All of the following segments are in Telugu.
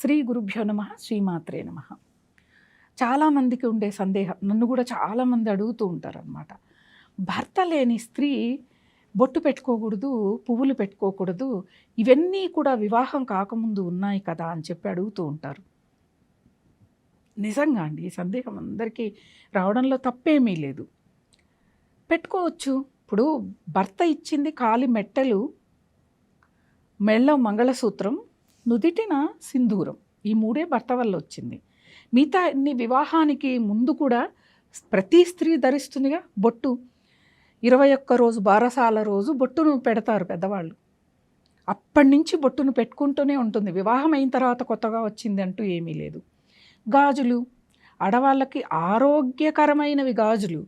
శ్రీ గురుభ్యో నమ శ్రీమాత్రే నమ. చాలామందికి ఉండే సందేహం నన్ను కూడా చాలామంది అడుగుతూ ఉంటారనమాట భర్త లేని స్త్రీ బొట్టు పెట్టుకోకూడదు పువ్వులు పెట్టుకోకూడదు ఇవన్నీ కూడా వివాహం కాకముందు ఉన్నాయి కదా అని చెప్పి అడుగుతూ ఉంటారు. నిజంగా అండి ఈ సందేహం అందరికీ రావడంలో తప్పేమీ లేదు. పెట్టుకోవచ్చు. ఇప్పుడు భర్త ఇచ్చింది కాలి మెట్టెలు మెళ్ళ మంగళసూత్రం నుదిటిన సింధూరం. ఈ మూడే భర్త వల్ల వచ్చింది మిగతా అన్ని వివాహానికి ముందు కూడా ప్రతి స్త్రీ ధరిస్తుందిగా బొట్టు. ఇరవై ఒక్క రోజు బారసాల రోజు బొట్టును పెడతారు పెద్దవాళ్ళు. అప్పటి నుంచి బొట్టును పెట్టుకుంటూనే ఉంటుంది. వివాహం అయిన తర్వాత కొత్తగా వచ్చింది అంటూ ఏమీ లేదు. గాజులు. ఆడవాళ్ళకి ఆరోగ్యకరమైనవి గాజులు.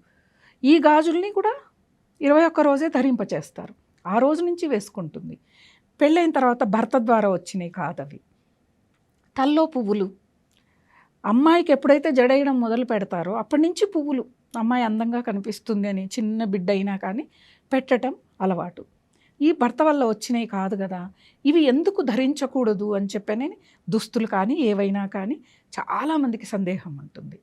ఈ గాజుల్ని కూడా ఇరవై ఒక్క రోజే ధరింపచేస్తారు. ఆ రోజు నుంచి వేసుకుంటుంది. పెళ్ళైన తర్వాత భర్త ద్వారా వచ్చినాయి కాదవి తల్లో పువ్వులు. అమ్మాయికి ఎప్పుడైతే జడేయడం మొదలు పెడతారో అప్పటి నుంచి పువ్వులు. అమ్మాయి అందంగా కనిపిస్తుంది అని చిన్న బిడ్డ అయినా కానీ పెట్టడం అలవాటు. ఈ భర్త వల్ల వచ్చినాయి కాదు కదా. ఇవి ఎందుకు ధరించకూడదు అని చెప్పని దుస్తులు కానీ ఏవైనా కానీ చాలామందికి సందేహం ఉంటుంది.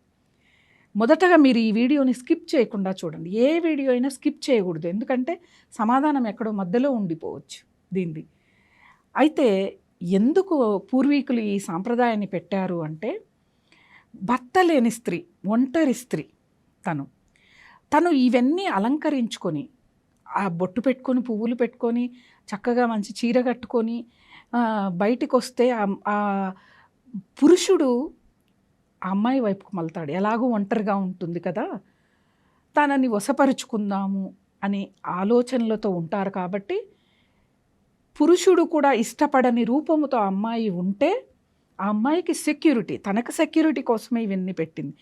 మొదటగా మీరు ఈ వీడియోని స్కిప్ చేయకుండా చూడండి. ఏ వీడియో అయినా స్కిప్ చేయకూడదు. ఎందుకంటే సమాధానం ఎక్కడో మధ్యలో ఉండిపోవచ్చు. దీనిది. అయితే ఎందుకు పూర్వీకులు ఈ సాంప్రదాయాన్ని పెట్టారు అంటే భర్త లేని స్త్రీ ఒంటరి స్త్రీ తను. తను ఇవన్నీ అలంకరించుకొని ఆ బొట్టు పెట్టుకొని పువ్వులు పెట్టుకొని చక్కగా మంచి చీర కట్టుకొని బయటికి వస్తే ఆ- పురుషుడు ఆ అమ్మాయి వైపుకు మళ్తాడు. ఎలాగో ఒంటరిగా ఉంటుంది కదా. తనని వశపరుచుకుందాము అనే ఆలోచనలతో ఉంటారు కాబట్టి పురుషుడు కూడా ఇష్టపడని రూపముతో అమ్మాయి ఉంటే ఆ అమ్మాయికి సెక్యూరిటీ తనకు సెక్యూరిటీ కోసమే ఇవన్నీ పెట్టింది.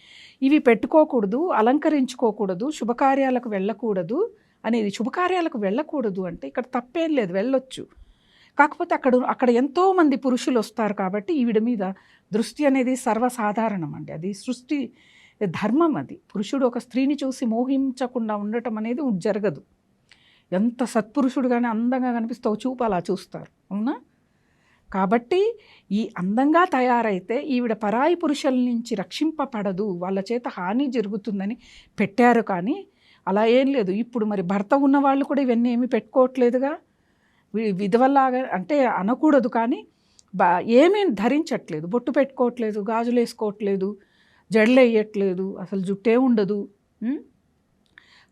ఇవి పెట్టుకోకూడదు అలంకరించుకోకూడదు శుభకార్యాలకు వెళ్ళకూడదు అనేది శుభకార్యాలకు వెళ్ళకూడదు అంటే ఇక్కడ తప్పేం లేదు వెళ్ళొచ్చు. కాకపోతే అక్కడ అక్కడ ఎంతోమంది పురుషులు వస్తారు కాబట్టి ఈవిడ మీద దృష్టి అనేది సర్వసాధారణం అండి. అది సృష్టి ధర్మం అది. పురుషుడు ఒక స్త్రీని చూసి మోహించకుండా ఉండటం అనేది జరగదు. ఎంత సత్పురుషుడుగానే అందంగా కనిపిస్తావు చూపాలా చూపు అలా చూస్తారు అవునా? కాబట్టి ఈ అందంగా తయారైతే ఈవిడ పరాయి పురుషుల నుంచి రక్షింపబడదు వాళ్ళ చేత హాని జరుగుతుందని పెట్టారు కానీ అలా ఏం లేదు. ఇప్పుడు మరి భర్త ఉన్న వాళ్ళు కూడా ఇవన్నీ ఏమీ పెట్టుకోవట్లేదుగా? వి- విధవల్లాగా అంటే అనకూడదు కానీ బా ఏమీ ధరించట్లేదు. బొట్టు పెట్టుకోవట్లేదు గాజులు వేసుకోవట్లేదు జడలు వేయట్లేదు అసలు జుట్టే ఉండదు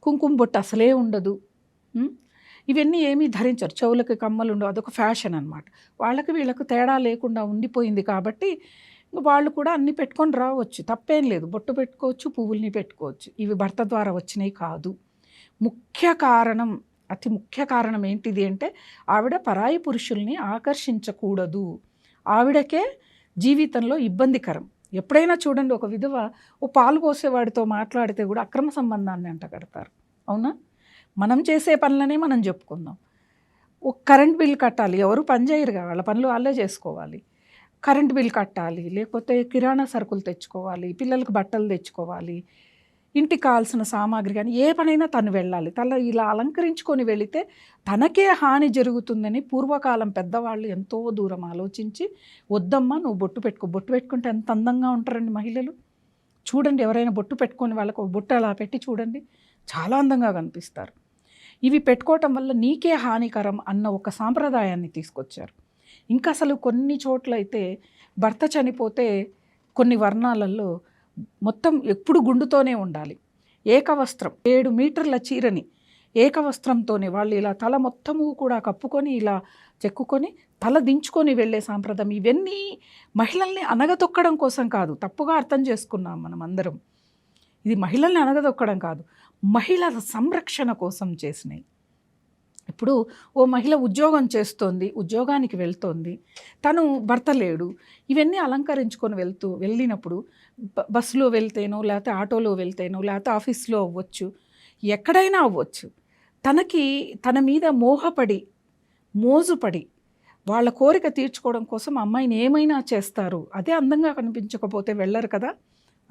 కుంకుమ బొట్టు అసలే ఉండదు. ఇవన్నీ ఏమీ ధరించరు. చెవులకి కమ్మలు ఉండవు. అదొక ఫ్యాషన్ అనమాట వాళ్ళకి వీళ్ళకి తేడా లేకుండా ఉండిపోయింది కాబట్టి వాళ్ళు కూడా అన్నీ పెట్టుకొని రావచ్చు. తప్పేం లేదు. బొట్టు పెట్టుకోవచ్చు పువ్వుల్ని పెట్టుకోవచ్చు. ఇవి భర్త ద్వారా వచ్చినవి కాదు. ముఖ్య కారణం అతి ముఖ్య కారణం ఏంటిది అంటే ఆవిడ పరాయి పురుషుల్ని ఆకర్షించకూడదు. ఆవిడకే జీవితంలో ఇబ్బందికరం. ఎప్పుడైనా చూడండి ఒక విధవ ఓ పాలు పోసేవాడితో మాట్లాడితే కూడా అక్రమ సంబంధాన్ని అంటగడతారు. అవునా? మనం చేసే పనులనే మనం చెప్పుకుందాం. ఒక కరెంట్ బిల్ కట్టాలి. ఎవరు పని చేయరుగా వాళ్ళ పనులు వాళ్ళే చేసుకోవాలి. కరెంట్ బిల్ కట్టాలి. లేకపోతే కిరాణా సరుకులు తెచ్చుకోవాలి. పిల్లలకు బట్టలు తెచ్చుకోవాలి. ఇంటికి కావాల్సిన సామాగ్రి కానీ ఏ పనైనా తను వెళ్ళాలి. తల ఇలా అలంకరించుకొని వెళితే తనకే హాని జరుగుతుందని పూర్వకాలం పెద్దవాళ్ళు ఎంతో దూరం ఆలోచించి వద్దమ్మా నువ్వు బొట్టు పెట్టుకో. బొట్టు పెట్టుకుంటే ఎంత అందంగా ఉంటారండి మహిళలు. చూడండి ఎవరైనా బొట్టు పెట్టుకొని వాళ్ళకు బొట్టు అలా పెట్టి చూడండి. చాలా అందంగా కనిపిస్తారు. ఇవి పెట్టుకోవటం వల్ల నీకే హానికరం అన్న ఒక సాంప్రదాయాన్ని తీసుకొచ్చారు. ఇంకా అసలు కొన్ని చోట్లయితే భర్త చనిపోతే కొన్ని వర్ణాలలో మొత్తం ఎప్పుడు గుండుతోనే ఉండాలి. ఏకవస్త్రం ఏడు మీటర్ల చీరని ఏకవస్త్రంతోనే వాళ్ళు ఇలా తల మొత్తము కూడా కప్పుకొని ఇలా చెక్కుకొని తల దించుకొని వెళ్ళే సాంప్రదాయం ఇవన్నీ మహిళల్ని అనగతొక్కడం కోసం కాదు తప్పుగా అర్థం చేసుకున్నాం మనం అందరం. ఇది మహిళల్ని అనగదొక్కడం కాదు మహిళల సంరక్షణ కోసం చేసినాయి. ఇప్పుడు ఓ మహిళ ఉద్యోగం చేస్తోంది ఉద్యోగానికి వెళ్తోంది. తను భర్త లేడు. ఇవన్నీ అలంకరించుకొని వెళ్తూ వెళ్ళినప్పుడు బస్సులో వెళ్తేనో లేకపోతే ఆటోలో వెళ్తేనో లేకపోతే ఆఫీస్లో అవ్వచ్చు ఎక్కడైనా అవ్వచ్చు. తనకి తన మీద మోహపడి మోజుపడి వాళ్ళ కోరిక తీర్చుకోవడం కోసం అమ్మాయిని ఏమైనా చేస్తారు. అదే అందంగా కనిపించకపోతే వెళ్ళరు కదా.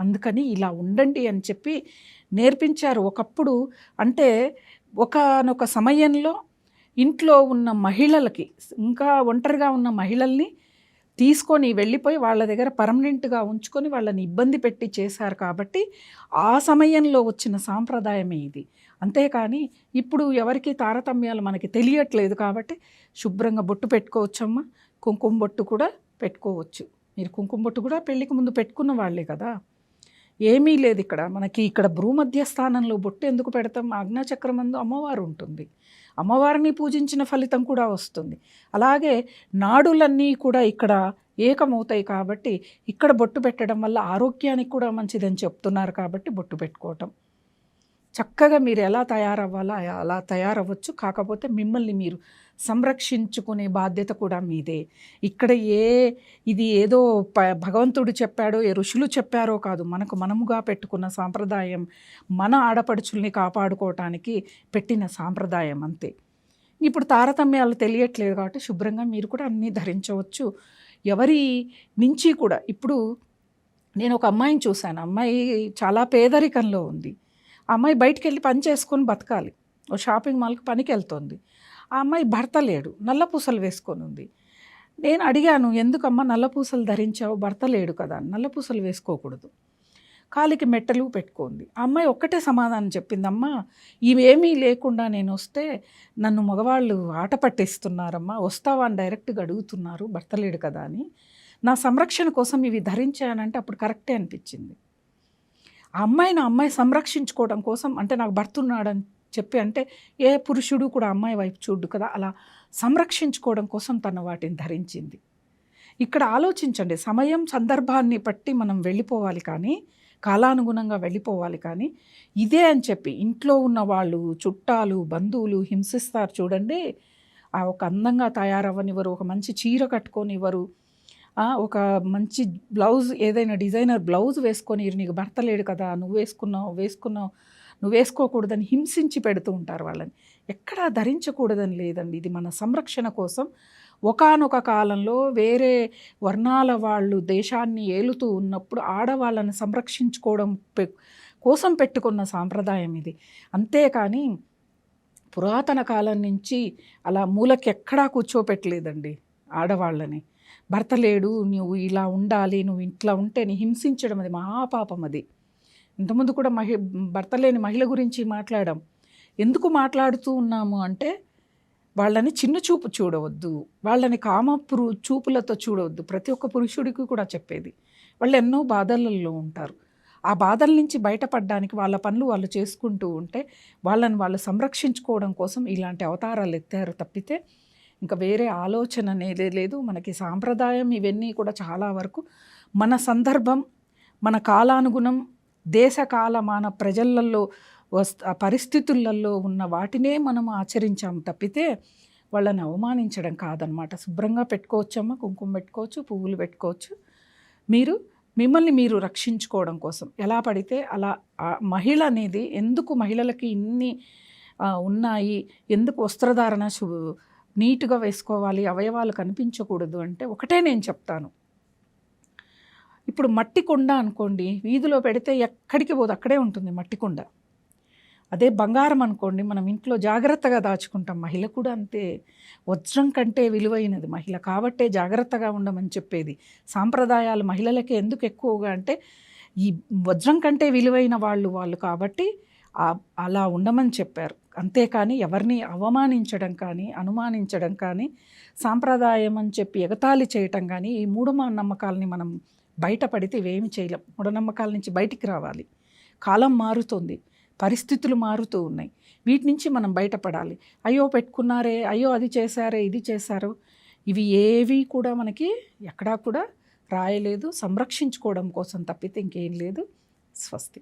అందుకని ఇలా ఉండండి అని చెప్పి నేర్పించారు ఒకప్పుడు. అంటే ఒకనొక సమయంలో ఇంట్లో ఉన్న మహిళలకి ఇంకా ఒంటరిగా ఉన్న మహిళల్ని తీసుకొని వెళ్ళిపోయి వాళ్ళ దగ్గర పర్మనెంట్గా ఉంచుకొని వాళ్ళని ఇబ్బంది పెట్టి చేశారు కాబట్టి ఆ సమయంలో వచ్చిన సాంప్రదాయమే ఇది. అంతేకాని ఇప్పుడు ఎవరికి తారతమ్యాలు మనకి తెలియట్లేదు కాబట్టి శుభ్రంగా బొట్టు పెట్టుకోవచ్చమ్మా. కుంకుమ బొట్టు కూడా పెట్టుకోవచ్చు. మీరు కుంకుమ బొట్టు కూడా పెళ్ళికి ముందు పెట్టుకున్న వాళ్ళే కదా. ఏమీ లేదు ఇక్కడ. మనకి ఇక్కడ భూమధ్య స్థానంలో బొట్టు ఎందుకు పెడతాం? ఆజ్ఞాచక్రమందు అమ్మవారు ఉంటుంది అమ్మవారిని పూజించిన ఫలితం కూడా వస్తుంది. అలాగే నాడులన్నీ కూడా ఇక్కడ ఏకమవుతాయి కాబట్టి ఇక్కడ బొట్టు పెట్టడం వల్ల ఆరోగ్యానికి కూడా మంచిదని చెప్తున్నారు కాబట్టి బొట్టు పెట్టుకోవటం. చక్కగా మీరు ఎలా తయారవ్వాలో అలా తయారవ్వచ్చు. కాకపోతే మిమ్మల్ని మీరు సంరక్షించుకునే బాధ్యత కూడా మీదే. ఇక్కడ ఏ ఇది ఏదో ప భగవంతుడు చెప్పాడో ఏ ఋషులు చెప్పారో కాదు. మనకు మనముగా పెట్టుకున్న సాంప్రదాయం మన ఆడపడుచుల్ని కాపాడుకోవటానికి పెట్టిన సాంప్రదాయం అంతే. ఇప్పుడు తారతమ్యాలు తెలియట్లేదు కాబట్టి శుభ్రంగా మీరు కూడా అన్నీ ధరించవచ్చు. ఎవరి నుంచి కూడా ఇప్పుడు నేను ఒక అమ్మాయిని చూశాను. అమ్మాయి చాలా పేదరికంలో ఉంది. అమ్మాయి బయటికి వెళ్ళి పని చేసుకొని బతకాలి. ఓ షాపింగ్ మాల్కి పనికి వెళ్తుంది. ఆ అమ్మాయి భర్త లేడు నల్ల పూసలు వేసుకొని ఉంది. నేను అడిగాను ఎందుకమ్మా నల్ల పూసలు ధరించావు? భర్త లేడు కదా నల్ల పూసలు వేసుకోకూడదు. కాలికి మెట్టలు పెట్టుకుంది. ఆ అమ్మాయి ఒక్కటే సమాధానం చెప్పింది అమ్మా ఇవేమీ లేకుండా నేను వస్తే నన్ను మగవాళ్ళు ఆట పట్టేస్తున్నారమ్మా వస్తావా అని డైరెక్ట్గా అడుగుతున్నారు భర్త లేడు కదా అని. నా సంరక్షణ కోసం ఇవి ధరించానంటే అప్పుడు కరెక్టే అనిపించింది. ఆ అమ్మాయిని అమ్మాయి సంరక్షించుకోవడం కోసం అంటే నాకు భర్త ఉన్నాడని చెప్పి అంటే ఏ పురుషుడు కూడా అమ్మాయి వైపు చూడు కదా అలా సంరక్షించుకోవడం కోసం తన వాటిని ధరించింది. ఇక్కడ ఆలోచించండి సమయం సందర్భాన్ని బట్టి మనం వెళ్ళిపోవాలి కానీ కాలానుగుణంగా వెళ్ళిపోవాలి కానీ ఇదే అని చెప్పి ఇంట్లో ఉన్న వాళ్ళు చుట్టాలు బంధువులు హింసిస్తారు చూడండి. ఆ ఒక అందంగా తయారవ్వనివ్వరు ఒక మంచి చీర కట్టుకొనివ్వరు. ఒక మంచి బ్లౌజ్ ఏదైనా డిజైనర్ బ్లౌజ్ వేసుకొని నీకు భర్త లేడు కదా నువ్వు వేసుకున్నావు వేసుకున్నావు నువ్వు వేసుకోకూడదని హింసించి పెడుతూ ఉంటారు వాళ్ళని. ఎక్కడా ధరించకూడదని లేదండి. ఇది మన సంరక్షణ కోసం ఒకనొక కాలంలో వేరే వర్ణాల వాళ్ళు దేశాన్ని ఏలుతూ ఉన్నప్పుడు ఆడవాళ్ళని సంరక్షించుకోవడం కోసం పెట్టుకున్న సాంప్రదాయం ఇది. అంతేకాని పురాతన కాలం నుంచి అలా మూలకి ఎక్కడా కూర్చోపెట్టలేదండి ఆడవాళ్ళని. భర్త లేడు నువ్వు ఇలా ఉండాలి నువ్వు ఇంట్లో ఉంటే నీ హింసించడం అది మహాపాపం అది. ఇంతకుముందు కూడా మహి భర్త లేని మహిళ గురించి మాట్లాడాం. ఎందుకు మాట్లాడుతూ ఉన్నాము అంటే వాళ్ళని చిన్న చూపు చూడవద్దు. వాళ్ళని కామ పురు చూపులతో చూడవద్దు. ప్రతి ఒక్క పురుషుడికి కూడా చెప్పేది. వాళ్ళు ఎన్నో బాధలలో ఉంటారు. ఆ బాధల నుంచి బయటపడడానికి వాళ్ళ పనులు వాళ్ళు చేసుకుంటూ ఉంటే వాళ్ళని వాళ్ళు సంరక్షించుకోవడం కోసం ఇలాంటి అవతారాలు ఎత్తారు తప్పితే ఇంకా వేరే ఆలోచన అనేది లేదు. మనకి సాంప్రదాయం ఇవన్నీ కూడా చాలా వరకు మన సందర్భం మన కాలానుగుణం దేశకాలమాన ప్రజలలో పరిస్థితులలో ఉన్న వాటినే మనం ఆచరించాము తప్పితే వాళ్ళని అవమానించడం కాదనమాట శుభ్రంగా పెట్టుకోవచ్చమ్మా కుంకుమ పెట్టుకోవచ్చు పువ్వులు పెట్టుకోవచ్చు. మీరు మిమ్మల్ని మీరు రక్షించుకోవడం కోసం ఎలా పడితే అలా మహిళ అనేది ఎందుకు మహిళలకి ఇన్ని ఉన్నాయి ఎందుకు వస్త్రధారణ నీట్గా వేసుకోవాలి అవయవాలు కనిపించకూడదు అంటే ఒకటే నేను చెప్తాను. ఇప్పుడు మట్టి కొండ అనుకోండి వీధిలో పెడితే ఎక్కడికి పోదు అక్కడే ఉంటుంది మట్టి కొండ. అదే బంగారం అనుకోండి మనం ఇంట్లో జాగ్రత్తగా దాచుకుంటాం. మహిళ కూడా అంతే. వజ్రం కంటే విలువైనది మహిళ. కాబట్టే జాగ్రత్తగా ఉండమని చెప్పేది. సాంప్రదాయాలు మహిళలకే ఎందుకు ఎక్కువగా అంటే ఈ వజ్రం కంటే విలువైన వాళ్ళు వాళ్ళు కాబట్టి అలా ఉండమని చెప్పారు. అంతేకాని ఎవరిని అవమానించడం కానీ అనుమానించడం కానీ సాంప్రదాయం అని చెప్పి ఎగతాళి చేయటం కానీ ఈ మూఢ నమ్మకాలని మనం బయటపడితే ఇవేమి చేయలేం. మూఢనమ్మకాల నుంచి బయటికి రావాలి. కాలం మారుతుంది. పరిస్థితులు మారుతూ ఉన్నాయి. వీటి నుంచి మనం బయటపడాలి. అయ్యో పెట్టుకున్నారే అయ్యో అది చేశారే ఇది చేశారు. ఇవి ఏవి కూడా మనకి ఎక్కడా కూడా రాయలేదు. సంరక్షించుకోవడం కోసం తప్పితే ఇంకేం లేదు. స్వస్తి.